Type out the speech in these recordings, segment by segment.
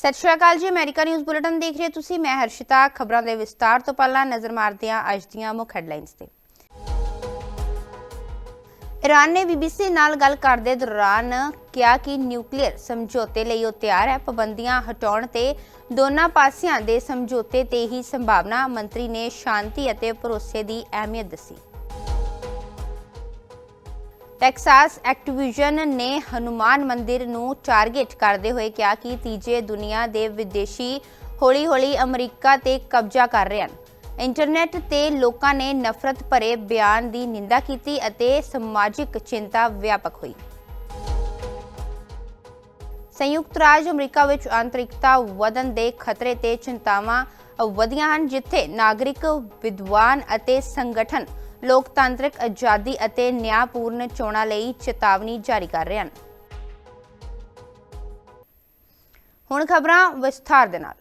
ਸਤਿ ਸ਼੍ਰੀ ਅਕਾਲ ਜੀ, America news bulletin ਦੇਖ ਰਹੇ ਹੋ ਤੁਸੀਂ। ਮੈਂ ਹਰਸ਼ਿਤਾ, ਖਬਰਾਂ ਦੇ ਵਿਸਤਾਰ ਤੋਂ ਪਹਿਲਾਂ ਨਜ਼ਰ ਮਾਰਦੇ ਹਾਂ ਅੱਜ ਦੀਆਂ ਮੁੱਖ ਹੈਡਲਾਈਨਸ ਤੇ। ਈਰਾਨ ਨੇ ਬੀਬੀਸੀ ਨਾਲ ਗੱਲ ਕਰਦੇ ਦੌਰਾਨ ਕਿਹਾ ਕਿ ਨਿਊਕਲੀਅਰ ਸਮਝੌਤੇ ਲਈ ਉਹ ਤਿਆਰ ਹੈ। ਪਾਬੰਦੀਆਂ ਹਟਾਉਣ ਤੇ ਦੋਨਾਂ ਪਾਸਿਆਂ ਦੇ ਸਮਝੌਤੇ ਤੇ ਹੀ ਸੰਭਾਵਨਾ ਮੰਤਰੀ ਨੇ ਸ਼ਾਂਤੀ ਅਤੇ ਭਰੋਸੇ ਦੀ ਅਹਿਮੀਅਤ ਦੱਸੀ। ਟੈਕਸਾਸ ਐਕਟੀਵਿਜ਼ਨ ਨੇ ਹਨੂਮਾਨ ਮੰਦਿਰ ਨੂੰ ਟਾਰਗੇਟ ਕਰਦੇ ਹੋਏ ਕਿਹਾ ਕਿ ਤੀਜੇ ਦੁਨੀਆ ਦੇ ਵਿਦੇਸ਼ੀ ਹੌਲੀ-ਹੌਲੀ ਅਮਰੀਕਾ ਤੇ ਕਬਜ਼ਾ ਕਰ ਰਹੇ ਹਨ। ਇੰਟਰਨੈਟ ਤੇ ਲੋਕਾਂ ਨੇ ਨਫ਼ਰਤ ਭਰੇ ਬਿਆਨ ਦੀ ਨਿੰਦਾ ਕੀਤੀ ਅਤੇ ਸਮਾਜਿਕ ਚਿੰਤਾ ਵਿਆਪਕ ਹੋਈ। ਸੰਯੁਕਤ ਰਾਜ ਅਮਰੀਕਾ ਵਿੱਚ ਆਂਤਰਿਕਤਾ ਵਧਣ ਦੇ ਖਤਰੇ ਤੇ ਚਿੰਤਾਵਾਂ ਵਧੀਆਂ ਹਨ, ਜਿੱਥੇ ਨਾਗਰਿਕ ਵਿਦਵਾਨ ਅਤੇ ਸੰਗਠਨ ਲੋਕਤਾਂਤਰਿਕ ਆਜ਼ਾਦੀ ਅਤੇ ਨਿਆਂਪੂਰਨ ਚੋਣਾਂ ਲਈ ਚੇਤਾਵਨੀ ਜਾਰੀ ਕਰ ਰਹੇ ਹਨ। ਹੁਣ ਖਬਰਾਂ ਵਿਸਥਾਰ ਦੇ ਨਾਲ।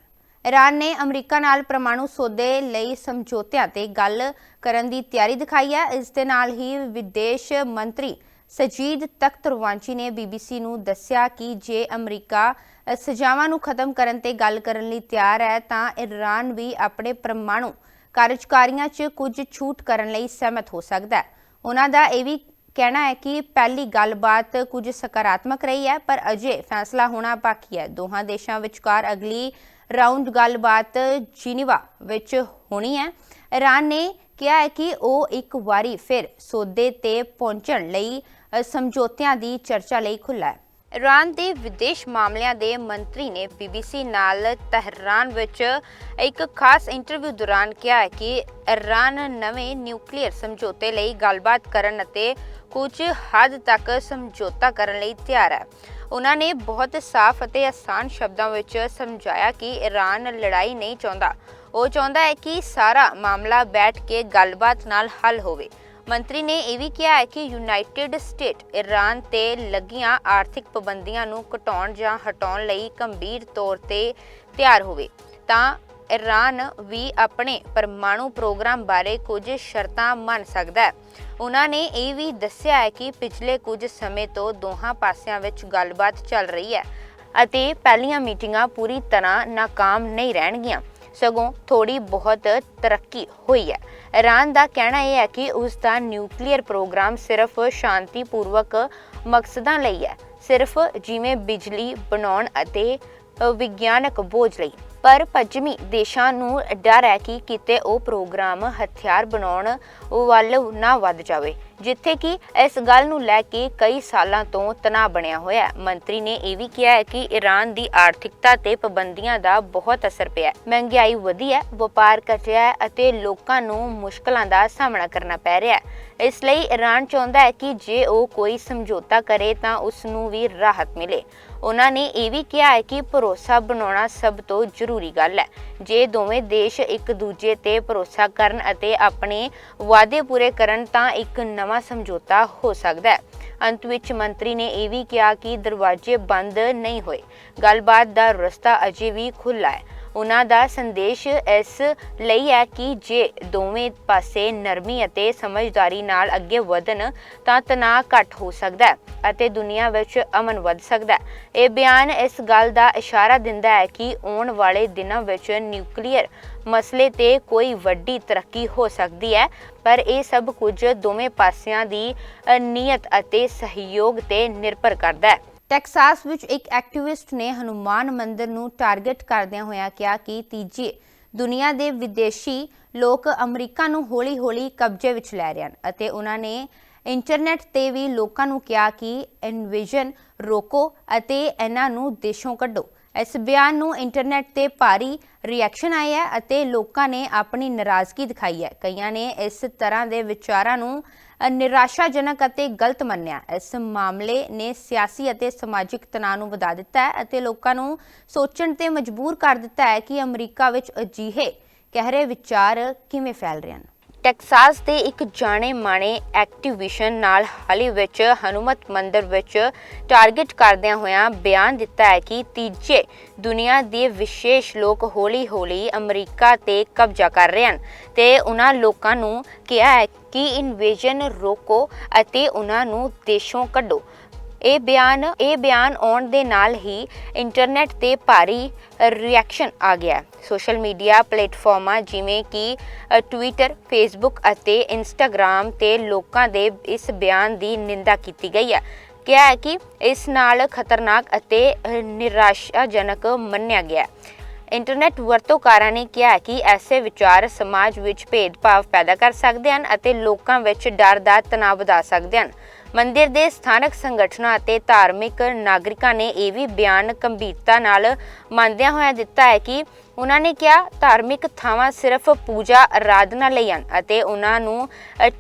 ਈਰਾਨ ਨੇ ਅਮਰੀਕਾ ਨਾਲ ਪਰਮਾਣੂ ਸੌਦੇ ਲਈ ਸਮਝੌਤਿਆਂ ਤੇ ਗੱਲ ਕਰਨ ਦੀ ਤਿਆਰੀ ਦਿਖਾਈ ਹੈ। ਇਸ ਦੇ ਨਾਲ ਹੀ ਵਿਦੇਸ਼ ਮੰਤਰੀ ਸਜੀਦ ਤਖਤ ਰਵਾਂਚੀ ਨੇ ਬੀਬੀਸੀ ਨੂੰ ਦੱਸਿਆ ਕਿ ਜੇ ਅਮਰੀਕਾ ਸਜ਼ਾਵਾਂ ਨੂੰ ਖਤਮ ਕਰਨ ਤੇ ਗੱਲ ਕਰਨ ਲਈ ਤਿਆਰ ਹੈ, ਤਾਂ ਈਰਾਨ ਵੀ ਆਪਣੇ ਪਰਮਾਣੂ ਕਾਰਜਕਾਰੀਆਂ 'ਚ ਕੁਝ ਛੂਟ ਕਰਨ ਲਈ ਸਹਿਮਤ ਹੋ ਸਕਦਾ ਹੈ। ਉਹਨਾਂ ਦਾ ਇਹ ਵੀ ਕਹਿਣਾ ਹੈ ਕਿ ਪਹਿਲੀ ਗੱਲਬਾਤ ਕੁਝ ਸਕਾਰਾਤਮਕ ਰਹੀ ਹੈ, ਪਰ ਅਜੇ ਫੈਸਲਾ ਹੋਣਾ ਬਾਕੀ ਹੈ। ਦੋਹਾਂ ਦੇਸ਼ਾਂ ਵਿਚਕਾਰ ਅਗਲੀ ਰਾਉਂਡ ਗੱਲਬਾਤ ਜੀਨੀਵਾ ਵਿੱਚ ਹੋਣੀ ਹੈ। ਈਰਾਨ ਨੇ ਕਿਹਾ ਹੈ ਕਿ ਉਹ ਇੱਕ ਵਾਰੀ ਫਿਰ ਸੌਦੇ ਤੇ ਪਹੁੰਚਣ ਲਈ ਸਮਝੌਤਿਆਂ ਦੀ ਚਰਚਾ ਲਈ ਖੁੱਲ੍ਹਾ ਹੈ। ਈਰਾਨ ਦੇ ਵਿਦੇਸ਼ ਮਾਮਲਿਆਂ ਦੇ ਮੰਤਰੀ ਨੇ ਬੀਬੀਸੀ ਨਾਲ ਤਹਿਰਾਨ ਵਿੱਚ ਇੱਕ ਖਾਸ ਇੰਟਰਵਿਊ ਦੌਰਾਨ ਕਿਹਾ ਕਿ ਈਰਾਨ ਨਵੇਂ ਨਿਊਕਲੀਅਰ ਸਮਝੌਤੇ ਲਈ ਗੱਲਬਾਤ ਕਰਨ ਅਤੇ ਕੁਝ ਹੱਦ ਤੱਕ ਸਮਝੌਤਾ ਕਰਨ ਲਈ ਤਿਆਰ ਹੈ। ਉਹਨਾਂ ਨੇ ਬਹੁਤ ਸਾਫ਼ ਅਤੇ ਆਸਾਨ ਸ਼ਬਦਾਂ ਵਿੱਚ ਸਮਝਾਇਆ ਕਿ ਈਰਾਨ ਲੜਾਈ ਨਹੀਂ ਚਾਹੁੰਦਾ। ਉਹ ਚਾਹੁੰਦਾ ਹੈ ਕਿ ਸਾਰਾ ਮਾਮਲਾ ਬੈਠ ਕੇ ਗੱਲਬਾਤ ਨਾਲ ਹੱਲ ਹੋਵੇ। ਮੰਤਰੀ ਨੇ ਇਹ ਵੀ ਕਿਹਾ ਹੈ ਕਿ ਯੂਨਾਈਟਿਡ ਸਟੇਟ ਈਰਾਨ ਤੇ ਲੱਗੀਆਂ ਆਰਥਿਕ ਪਾਬੰਦੀਆਂ ਨੂੰ ਘਟਾਉਣ ਜਾਂ ਹਟਾਉਣ ਲਈ ਗੰਭੀਰ ਤੌਰ ਤੇ ਤਿਆਰ ਹੋਵੇ। ਤਾਂ ਈਰਾਨ ਵੀ ਆਪਣੇ ਪਰਮਾਣੂ ਪ੍ਰੋਗਰਾਮ ਬਾਰੇ ਕੁਝ ਸ਼ਰਤਾਂ ਮੰਨ ਸਕਦਾ ਹੈ। ਉਹਨਾਂ ਨੇ ਇਹ ਵੀ ਦੱਸਿਆ ਹੈ ਕਿ ਪਿਛਲੇ ਕੁਝ ਸਮੇਂ ਤੋਂ ਦੋਹਾਂ ਪਾਸਿਆਂ ਵਿੱਚ ਗੱਲਬਾਤ ਚੱਲ ਰਹੀ ਹੈ ਅਤੇ ਪਹਿਲੀਆਂ ਮੀਟਿੰਗਾਂ ਪੂਰੀ ਤਰ੍ਹਾਂ ਨਾਕਾਮ ਨਹੀਂ ਰਹਿਣਗੀਆਂ। ਸਗੋਂ ਥੋੜੀ ਬਹੁਤ ਤਰੱਕੀ ਹੋਈ ਹੈ। ਈਰਾਨ ਦਾ ਕਹਿਣਾ ਇਹ ਹੈ ਕਿ ਉਸ ਦਾ ਨਿਊਕਲੀਅਰ ਪ੍ਰੋਗਰਾਮ ਸਿਰਫ ਸ਼ਾਂਤੀਪੂਰਵਕ ਮਕਸਦਾਂ ਲਈ ਹੈ, ਸਿਰਫ ਜਿਵੇਂ ਬਿਜਲੀ, ਬਣਾਉਣ ਅਤੇ ਵਿਗਿਆਨਕ ਬੋਝ ਲਈ। ਪਰ ਪੱਛਮੀ ਦੇਸ਼ਾਂ ਨੂੰ ਡਰ ਹੈ ਕਿ ਕਿਤੇ ਉਹ ਪ੍ਰੋਗਰਾਮ ਹਥਿਆਰ ਬਣਾਉਣ ਵੱਲ ਨਾ ਵੱਧ ਜਾਵੇ। ਜਿੱਥੇ ਕਿ ਇਸ ਗੱਲ ਨੂੰ ਲੈ ਕੇ ਕਈ ਸਾਲਾਂ ਤੋਂ ਤਣਾਅ ਬਣਿਆ ਹੋਇਆ ਹੈ। ਮੰਤਰੀ ਨੇ ਇਹ ਵੀ ਕਿਹਾ ਹੈ ਕਿ ਈਰਾਨ ਦੀ ਆਰਥਿਕਤਾ ਤੇ ਪਾਬੰਦੀਆਂ ਦਾ ਬਹੁਤ ਅਸਰ ਪਿਆ ਹੈ। ਮਹਿੰਗਾਈ ਵਧੀ ਹੈ, ਵਪਾਰ ਘਟਿਆ ਹੈ ਅਤੇ ਲੋਕਾਂ ਨੂੰ ਮੁਸ਼ਕਲਾਂ ਦਾ ਸਾਹਮਣਾ ਕਰਨਾ ਪੈ ਰਿਹਾ ਹੈ। ਇਸ ਲਈ ਈਰਾਨ ਚਾਹੁੰਦਾ ਹੈ ਕਿ ਜੇ ਉਹ ਕੋਈ ਸਮਝੌਤਾ ਕਰੇ ਤਾਂ ਉਸ ਨੂੰ ਵੀ ਰਾਹਤ ਮਿਲੇ। ਉਹਨਾਂ ਨੇ ਇਹ ਵੀ ਕਿਹਾ ਹੈ ਕਿ ਭਰੋਸਾ ਬਣਾਉਣਾ ਸਭ ਤੋਂ ਜ਼ਰੂਰੀ ਗੱਲ ਹੈ। ਜੇ ਦੋਵੇਂ ਦੇਸ਼ ਇੱਕ ਦੂਜੇ ਤੇ ਭਰੋਸਾ ਕਰਨ ਅਤੇ ਆਪਣੇ ਵਾਅਦੇ ਪੂਰੇ ਕਰਨ ਤਾਂ ਇੱਕ ਨਵਾਂ ਸਮਝੌਤਾ ਹੋ ਸਕਦਾ ਹੈ। ਅੰਤ ਵਿੱਚ ਮੰਤਰੀ ਨੇ ਇਹ ਵੀ ਕਿਹਾ ਕਿ ਦਰਵਾਜ਼ੇ ਬੰਦ ਨਹੀਂ ਹੋਏ। ਗੱਲਬਾਤ ਦਾ ਰਸਤਾ ਅਜੇ ਵੀ ਖੁੱਲ੍ਹਾ ਹੈ। ਉਹਨਾਂ ਦਾ ਸੰਦੇਸ਼ ਇਸ ਲਈ ਹੈ ਕਿ ਜੇ ਦੋਵੇਂ ਪਾਸੇ ਨਰਮੀ ਅਤੇ ਸਮਝਦਾਰੀ ਨਾਲ ਅੱਗੇ ਵਧਣ, ਤਾਂ ਤਣਾਅ ਘੱਟ ਹੋ ਸਕਦਾ ਹੈ ਅਤੇ ਦੁਨੀਆ ਵਿੱਚ ਅਮਨ ਵੱਧ ਸਕਦਾ ਹੈ। ਇਹ ਬਿਆਨ ਇਸ ਗੱਲ ਦਾ ਇਸ਼ਾਰਾ ਦਿੰਦਾ ਹੈ ਕਿ ਆਉਣ ਵਾਲੇ ਦਿਨਾਂ ਵਿੱਚ ਨਿਊਕਲੀਅਰ ਮਸਲੇ ਤੇ ਕੋਈ ਵੱਡੀ ਤਰੱਕੀ ਹੋ ਸਕਦੀ ਹੈ, ਪਰ ਇਹ ਸਭ ਕੁਝ ਦੋਵੇਂ ਪਾਸਿਆਂ ਦੀ ਨੀਅਤ ਅਤੇ ਸਹਿਯੋਗ ਤੇ ਨਿਰਭਰ ਕਰਦਾ ਹੈ। ਟੈਕਸਾਸ ਵਿੱਚ ਇੱਕ ਐਕਟਿਵਿਸਟ ਨੇ ਹਨੂਮਾਨ ਮੰਦਿਰ ਨੂੰ ਟਾਰਗੇਟ ਕਰਦਿਆਂ ਹੋਇਆਂ ਕਿਹਾ ਕਿ ਤੀਜੀ ਦੁਨੀਆ ਦੇ ਵਿਦੇਸ਼ੀ ਲੋਕ ਅਮਰੀਕਾ ਨੂੰ ਹੌਲੀ-ਹੌਲੀ ਕਬਜ਼ੇ ਵਿੱਚ ਲੈ ਰਹੇ ਹਨ ਅਤੇ ਉਹਨਾਂ ਨੇ ਇੰਟਰਨੈਟ ਤੇ ਵੀ ਲੋਕਾਂ ਨੂੰ ਕਿਹਾ ਕਿ ਇਨਵੇਜਨ ਰੋਕੋ ਅਤੇ ਇਹਨਾਂ ਨੂੰ ਦੇਸ਼ੋਂ ਕੱਢੋ। ਇਸ ਬਿਆਨ ਨੂੰ ਇੰਟਰਨੈਟ ਤੇ ਭਾਰੀ ਰਿਐਕਸ਼ਨ ਆਇਆ ਹੈ ਅਤੇ ਲੋਕਾਂ ਨੇ ਆਪਣੀ ਨਾਰਾਜ਼ਗੀ ਦਿਖਾਈ ਹੈ। ਕਈਆਂ ਨੇ ਇਸ ਤਰ੍ਹਾਂ ਦੇ ਵਿਚਾਰਾਂ ਨੂੰ ਨਿਰਾਸ਼ਾਜਨਕ ਅਤੇ ਗਲਤ ਮੰਨਿਆ। ਇਸ ਮਾਮਲੇ ਨੇ ਸਿਆਸੀ ਅਤੇ ਸਮਾਜਿਕ ਤਣਾਅ ਨੂੰ ਵਧਾ ਦਿੱਤਾ ਹੈ ਅਤੇ ਲੋਕਾਂ ਨੂੰ ਸੋਚਣ ਤੇ ਮਜਬੂਰ ਕਰ ਦਿੱਤਾ ਹੈ ਕਿ ਅਮਰੀਕਾ ਵਿੱਚ ਅਜਿਹੇ ਕਹਿਰੇ ਵਿਚਾਰ ਕਿਵੇਂ ਫੈਲ ਰਹੇ ਹਨ। ਟੈਕਸਾਸ ਦੇ ਇੱਕ ਜਾਣੇ ਮਾਣੇ ਐਕਟੀਵਿਸ਼ਨ ਨਾਲ ਹਾਲ ਹੀ ਵਿੱਚ ਹਨੂਮਤ ਮੰਦਿਰ ਵਿੱਚ ਟਾਰਗੇਟ ਕਰਦਿਆਂ ਹੋਇਆਂ ਬਿਆਨ ਦਿੱਤਾ ਹੈ ਕਿ ਤੀਜੇ ਦੁਨੀਆ ਦੇ ਵਿਸ਼ੇਸ਼ ਲੋਕ ਹੌਲੀ-ਹੌਲੀ ਅਮਰੀਕਾ ਤੇ ਕਬਜ਼ਾ ਕਰ ਰਹੇ ਹਨ ਤੇ ਉਹਨਾਂ ਲੋਕਾਂ ਨੂੰ ਕਿਹਾ ਹੈ ਕਿ ਇਨਵੇਜਨ ਰੋਕੋ ਅਤੇ ਉਹਨਾਂ ਨੂੰ ਦੇਸ਼ੋਂ ਕੱਢੋ। ਇਹ ਬਿਆਨ ਇਹ ਬਿਆਨ ਆਉਣ ਦੇ ਨਾਲ ਹੀ ਇੰਟਰਨੈਟ ਤੇ ਭਾਰੀ ਰਿਐਕਸ਼ਨ ਆ ਗਿਆ। ਸੋਸ਼ਲ ਮੀਡੀਆ ਪਲੇਟਫਾਰਮਾਂ ਜਿਵੇਂ ਕਿ ਟਵਿੱਟਰ ਫੇਸਬੁੱਕ ਅਤੇ ਇੰਸਟਾਗ੍ਰam ਤੇ ਲੋਕਾਂ ਦੇ ਇਸ ਬਿਆਨ ਦੀ ਨਿੰਦਾ ਕੀਤੀ ਗਈ ਹੈ। ਕਿਹਾ ਹੈ ਕਿ ਇਸ ਨਾਲ ਖਤਰਨਾਕ ਅਤੇ ਨਿਰਾਸ਼ਾਜਨਕ ਮੰਨਿਆ ਗਿਆ ਹੈ। ਇੰਟਰਨੈਟ ਵਰਤੋਂਕਾਰਾਂ ਨੇ ਕਿਹਾ ਕਿ ਐਸੇ ਵਿਚਾਰ ਸਮਾਜ ਵਿੱਚ ਭੇਦਭਾਵ ਪੈਦਾ ਕਰ ਸਕਦੇ ਹਨ ਅਤੇ ਲੋਕਾਂ ਵਿੱਚ ਡਰ ਦਾ ਤਣਾਅ ਵਧਾ ਸਕਦੇ ਹਨ। ਮੰਦਿਰ ਦੇ ਸਥਾਨਕ ਸੰਗਠਨਾਂ ਅਤੇ ਧਾਰਮਿਕ ਨਾਗਰਿਕਾਂ ਨੇ ਇਹ ਵੀ ਬਿਆਨ ਗੰਭੀਰਤਾ ਨਾਲ ਮੰਨਦਿਆਂ ਹੋਇਆ ਦਿੱਤਾ ਹੈ ਕਿ ਉਹਨਾਂ ਨੇ ਕਿਹਾ, ਧਾਰਮਿਕ ਥਾਵਾਂ ਸਿਰਫ ਪੂਜਾ ਆਰਾਧਨਾ ਲਈ ਹਨ ਅਤੇ ਉਹਨਾਂ ਨੂੰ